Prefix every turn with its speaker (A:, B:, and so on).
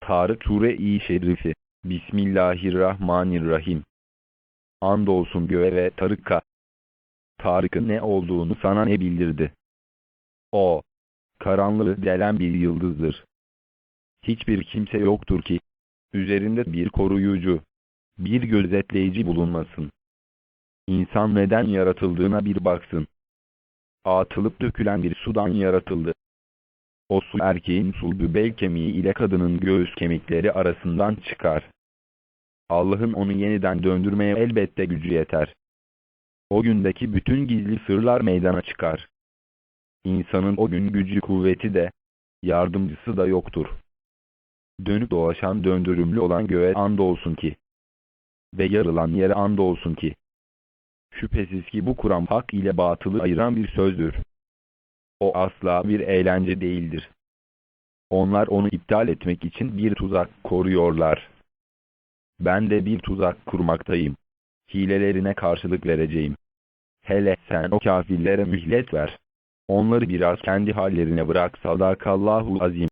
A: Tarık Sure-i Şerifi Bismillahirrahmanirrahim Andolsun göğe ve Tarık'a. Tarık'ın ne olduğunu sana ne bildirdi? O, karanlığı delen bir yıldızdır. Hiçbir kimse yoktur ki, üzerinde bir koruyucu, bir gözetleyici bulunmasın. İnsan neden yaratıldığına bir baksın. Atılıp dökülen bir sudan yaratıldı. O su erkeğin sulbü bel kemiği ile kadının göğüs kemikleri arasından çıkar. Allah'ın onu yeniden döndürmeye elbette gücü yeter. O gündeki bütün gizli sırlar meydana çıkar. İnsanın o gün gücü kuvveti de, yardımcısı da yoktur. Dönüp dolaşan döndürümlü olan göğe andolsun ki, ve yarılan yere andolsun ki, şüphesiz ki bu Kur'an hak ile batılı ayıran bir sözdür. O asla bir eğlence değildir. Onlar onu iptal etmek için bir tuzak koruyorlar. Ben de bir tuzak kurmaktayım. Hilelerine karşılık vereceğim. Hele sen o kafirlere mühlet ver. Onları biraz kendi hallerine bırak sadakallahu azim.